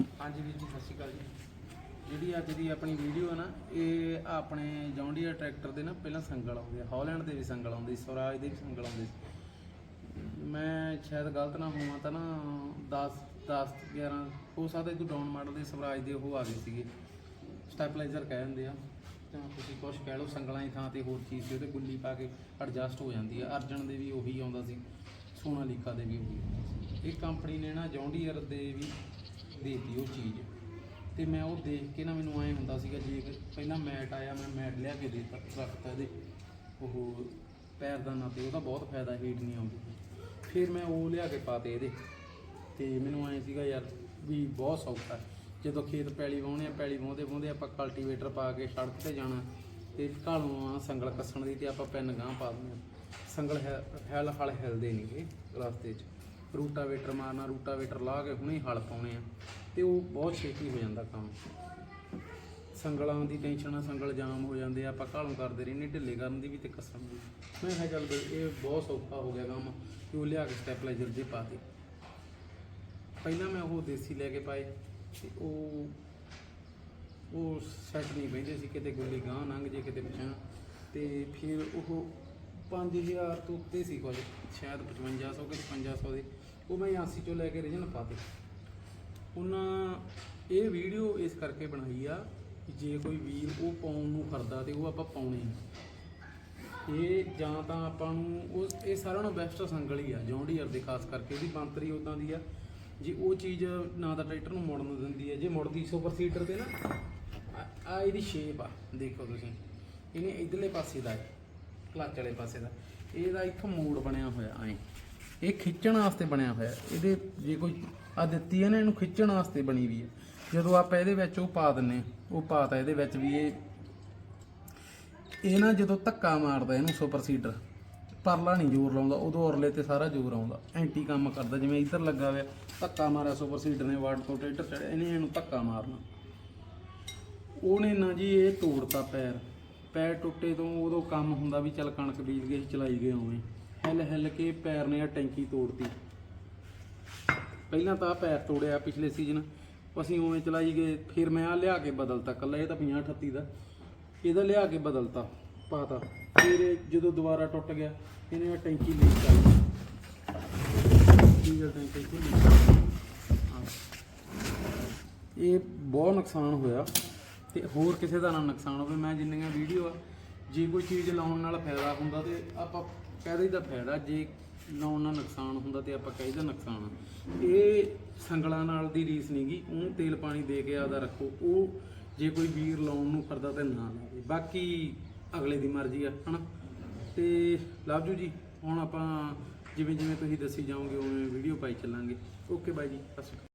ਹਾਂਜੀ ਵੀਰ ਜੀ, ਸਤਿ ਸ਼੍ਰੀ ਅਕਾਲ ਜੀ। ਜਿਹੜੀ ਅੱਜ ਦੀ ਆਪਣੀ ਵੀਡੀਓ ਹੈ ਨਾ, ਇਹ ਆਪਣੇ ਜੌਂਡੀਆ ਟਰੈਕਟਰ ਦੇ ਨਾ ਪਹਿਲਾਂ ਸੰਗਲ ਆਉਂਦੇ ਆ, ਹਾਲੈਂਡ ਦੇ ਵੀ ਸੰਗਲ ਆਉਂਦੇ ਸੀ, ਸਵਰਾਜ ਦੇ ਵੀ ਸੰਗਲ ਆਉਂਦੇ ਸੀ। ਮੈਂ ਸ਼ਾਇਦ ਗਲਤ ਨਾ ਹੋਵਾਂ ਤਾਂ ਨਾ 10 10 11 ਹੋ ਸਕਦਾ ਕੋਈ ਡਾਊਨ ਮਾਡਲ ਦੇ ਸਵਰਾਜ ਦੇ ਉਹ ਆ ਗਏ ਸੀਗੇ। ਸਟੈਪਲਾਈਜ਼ਰ ਕਹਿ ਦਿੰਦੇ ਆ। ਤਾਂ ਤੁਸੀਂ ਕੁਝ ਕਹਿ ਲਓ, ਸੰਗਲਾਂ ਦੀ ਥਾਂ ਤੇ ਹੋਰ ਚੀਜ਼ ਸੀ, ਉਹਦੇ ਗੁੱਲੀ ਪਾ ਕੇ ਐਡਜਸਟ ਹੋ ਜਾਂਦੀ ਆ। ਅਰਜਨ ਦੇ ਵੀ ਉਹੀ ਆਉਂਦਾ ਸੀ, ਸੋਨਾਲੀਕਾ ਦੇ ਵੀ ਉਹੀ ਆਉਂਦਾ ਇਹ ਕੰਪਨੀ ਨੇ ਨਾ ਜੌਂਡੀਅਰ ਦੇ ਵੀ ਦੇਤੀ ਉਹ ਚੀਜ਼। ਤੇ ਮੈਂ ਉਹ ਦੇਖ ਕੇ ਨਾ ਮੈਨੂੰ ਐਂ ਹੁੰਦਾ ਸੀਗਾ, ਜੇ ਕਿ ਪਹਿਲਾਂ ਮੈਟ ਆਇਆ, ਮੈਂ ਮੈਟ ਲਿਆ ਕੇ ਦੇ ਰੱਖਤਾ ਇਹਦੇ। ਉਹ ਪੈਰ ਦਾ ਨਾ ਤੇ ਉਹਦਾ ਬਹੁਤ ਫਾਇਦਾ ਹੀਟ ਨਹੀਂ ਆਉਂਦੀ। ਫਿਰ ਮੈਂ ਉਹ ਲਿਆ ਕੇ ਪਾਤੇ ਇਹਦੇ। ਤੇ ਮੈਨੂੰ ਐਂ ਸੀਗਾ ਯਾਰ ਵੀ ਬਹੁਤ ਸੌਖਾ ਜਦੋਂ ਖੇਤ ਪੈਲੀ ਵਾਹੁੰਦੇ ਆ ਪੈਲੀ ਵਾਹੁੰਦੇ ਵਾਹੁੰਦੇ ਆਪਾਂ ਕਲਟੀਵੇਟਰ ਪਾ ਕੇ ਸੜਕ ਤੇ ਜਾਣਾ ਤੇ ਘਾਲੋਂ ਆ ਸੰਗਲ ਕੱਸਣ ਦੀ ਤੇ ਆਪਾਂ ਪੈਨ ਗਾਂ ਪਾ ਦਿੰਦੇ ਆ ਸੰਗਲ ਹੈ- ਹਲ ਹਲ ਹਿਲਦੇ ਨਹੀਂਗੇ ਰਸਤੇ 'ਚ। ਰੂਟਾਵੇਟਰ ਮਾਰਨਾ, ਰੂਟਾਵੇਟਰ ਲਾ ਕੇ ਹੁਣੇ ਹਲ ਪਾਉਣੇ ਆ। ਤੇ ਉਹ ਬਹੁਤ ਛੇਤੀ ਹੋ ਜਾਂਦਾ ਕੰਮ। ਸੰਗਲਾਂ ਦੀ ਟੈਨਸ਼ਨ ਆ, ਸੰਗਲ ਜਾਮ ਹੋ ਜਾਂਦੇ ਆ, ਆਪਾਂ ਘਾਲੋਂ ਕਰਦੇ ਰਹਿੰਦੇ ਢਿੱਲੇ ਕਰਨ ਦੀ ਵੀ ਤੇ ਕੱਸਣ ਦੀ। ਮੈਂ ਕਿਹਾ ਚੱਲ ਬਈ, ਇਹ ਬਹੁਤ ਸੌਖਾ ਹੋ ਗਿਆ ਕੰਮ, ਕਿ ਉਹ ਲਿਆ ਕੇ ਸਟੈਪਲਾਈਜ਼ਰ ਜੇ ਪਾ ਦੇ। ਪਹਿਲਾਂ ਮੈਂ ਉਹ ਦੇਸੀ ਲੈ ਕੇ ਪਾਏ, ਤੇ ਉਹ ਉਹ ਸੈੱਟ ਨਹੀਂ ਬਹਿੰਦੇ ਸੀ, ਕਿਤੇ ਗੁੱਲੀ ਗਾਂ ਲੰਘ ਜੇ, ਕਿਤੇ ਪਿਛਾਂ ਤੇ ਫਿਰ ਉਹ 5000 ਤੋਂ ਉੱਤੇ ਸੀ ਕੁਝ ਸ਼ਾਇਦ 5500 ਕਿ 5500 ਦੇ। ਉਹ ਮੈਂ 80 ਚੋਂ ਲੈ ਕੇ ਰਿਜਨ ਪਾਤੇ ਉਹਨਾਂ ਇਹ ਵੀਡੀਓ ਇਸ ਕਰਕੇ ਬਣਾਈ ਆ ਕਿ ਜੇ ਕੋਈ ਵੀਰ ਉਹ ਪਾਉਣ ਨੂੰ ਕਰਦਾ ਤੇ ਉਹ ਆਪਾਂ ਪਾਉਣੇ ਇਹ ਜਾਂ ਤਾਂ ਆਪਾਂ ਨੂੰ ਉਹ ਇਹ ਸਾਰਿਆਂ ਨਾਲੋਂ ਬੈਸਟ ਸੰਗਲ ਹੀ ਆ ਜੌਂਡੀਅਰ ਦੇ, ਖਾਸ ਕਰਕੇ ਇਹਦੀ ਬੰਤਰੀ ਉਦਾਂ ਦੀ ਆ। ਜੇ ਉਹ ਚੀਜ਼ ਨਾ ਤਾਂ ਟਰੈਕਟਰ ਨੂੰ ਮੁੜਨ ਨੂੰ ਦਿੰਦੀ ਹੈ ਜੇ ਮੁੜਦੀ ਸੁਪਰ ਸੀਟਰ ਤੇ ਨਾ, ਆ- ਆ ਇਹਦੀ ਸ਼ੇਪ ਆ, ਦੇਖੋ ਤੁਸੀਂ। ਇਹਨੇ ਇਧਰਲੇ ਪਾਸੇ ਦਾ ਹੈ। ਕਲੱਚ ਵਾਲੇ ਪਾਸੇ ਦਾ। ਇਹਦਾ ਇੱਕ ਮੋੜ ਬਣਿਆ ਹੋਇਆ ਐ। ਇਹ ਖਿੱਚਣ ਵਾਸਤੇ ਬਣਿਆ ਹੋਇਆ। ਇਹਦੇ ਜੇ ਕੋਈ ਆ ਦਿੱਤੀ ਹੈ ਨਾ ਇਹਨੂੰ ਖਿੱਚਣ ਵਾਸਤੇ ਬਣੀ ਵੀ ਹੈ ਜਦੋਂ ਆਪਾਂ ਇਹਦੇ ਵਿੱਚ ਉਹ ਪਾ ਦਿੰਨੇ ਆ, ਉਹ ਪਾਤਾ ਇਹਦੇ ਵਿੱਚ ਵੀ ਇਹ ਇਹ ਨਾ ਜਦੋਂ ਧੱਕਾ ਮਾਰਦਾ ਇਹਨੂੰ ਸੁਪਰ ਸੀਡਰ ਪਰਲਾ ਨਹੀਂ ਜ਼ੋਰ ਲਾਉਂਦਾ ਉਦੋਂ ਔਰਲੇ ਤੇ ਸਾਰਾ ਜ਼ੋਰ ਆਉਂਦਾ। ਐਂਟੀ ਕੰਮ ਕਰਦਾ ਜਿਵੇਂ ਇੱਧਰ ਲੱਗਾ ਹੋਇਆ ਧੱਕਾ ਮਾਰਿਆ ਸੁਪਰ ਸੀਡਰ ਨੇ ਵਾਟ ਤੋਂ ਟਰੈਕਟਰ ਚੜਿਆ ਇਹਨੇ ਇਹਨੂੰ ਧੱਕਾ ਮਾਰਨਾ। ਉਹਨੇ ਨਾ ਜੀ ਇਹ ਤੋੜਤਾ ਪੈਰ। ਪੈਰ ਟੁੱਟੇ ਤੋਂ ਉਦੋਂ ਕੰਮ ਹੁੰਦਾ ਵੀ ਚੱਲ ਕਣਕ ਬੀਜ ਗਏ ਚਲਾਈ ਗਏ ਉਵੇਂ। ਹਿੱਲ ਹਿੱਲ ਕੇ ਪੈਰ ਨੇ ਆ ਟੈਂਕੀ ਤੋੜਤੀ। ਪਹਿਲਾਂ ਤਾਂ ਆਹ ਪੈਰ ਤੋੜਿਆ ਪਿਛਲੇ ਸੀਜ਼ਨ। ਅਸੀਂ ਉਵੇਂ ਚਲਾਈ ਗਏ, ਫਿਰ ਮੈਂ ਆ ਲਿਆ ਕੇ ਬਦਲਤਾ ਕੱਲਾ, ਇਹ ਤਾਂ 50 38 ਦਾ। ਇਹਦਾ ਲਿਆ ਕੇ ਬਦਲਤਾ, ਪਾਤਾ। ਫਿਰ ਜਦੋਂ ਦੁਬਾਰਾ ਟੁੱਟ ਗਿਆ, ਇਹਨੇ ਆਹ ਟੈਂਕੀ ਲੀਕ ਕਰ ਡੀਜ਼ਲ ਟੈਂਕੀ ਲੀਕ ਇਹ ਬਹੁਤ ਨੁਕਸਾਨ ਹੋਇਆ। ਤੇ ਹੋਰ ਕਿਸੇ ਦਾ ਨਾ ਨੁਕਸਾਨ ਹੋਵੇ, ਮੈਂ ਜਿੰਨੀਆਂ ਵੀਡੀਓ ਆ, ਜੇ ਕੋਈ ਚੀਜ਼ ਲਾਉਣ ਨਾਲ ਫਾਇਦਾ ਹੁੰਦਾ ਤੇ ਆਪਾਂ ਕਹਿ ਦਾ ਫਾਇਦਾ, ਜੇ ਲਾਉਣ ਨਾਲ ਨੁਕਸਾਨ ਹੁੰਦਾ ਤੇ ਆਪਾਂ ਕਹੀਦਾ ਨੁਕਸਾਨ ਆ। ਇਹ ਸੰਗਲਾਂ ਨਾਲ ਦੀ ਰੀਸ ਨਹੀਂਗੀ ਉਹਨੂੰ ਤੇਲ ਪਾਣੀ ਦੇ ਕੇ ਆਦਾ ਰੱਖੋ, ਉਹ ਜੇ ਕੋਈ ਵੀਰ ਲਾਉਣ ਨੂੰ ਕਰਦਾ ਤੇ ਨਾ ਲਾਵੇ। ਬਾਕੀ ਅਗਲੇ ਦੀ ਮਰਜ਼ੀ ਆ, ਹਨਾ? ਤੇ ਲਵਜੂ ਜੀ, ਹੁਣ ਆਪਾਂ ਜਿਵੇਂ ਜਿਵੇਂ ਤੁਸੀਂ ਦੱਸੀ ਜਾਓਗੇ ਉਵੇਂ ਵੀਡੀਓ ਪਾਈ ਚੱਲਾਂਗੇ। ਓਕੇ ਬਾਈ ਜੀ, ਸਤਿ ਸ਼੍ਰੀ ਅਕਾਲ।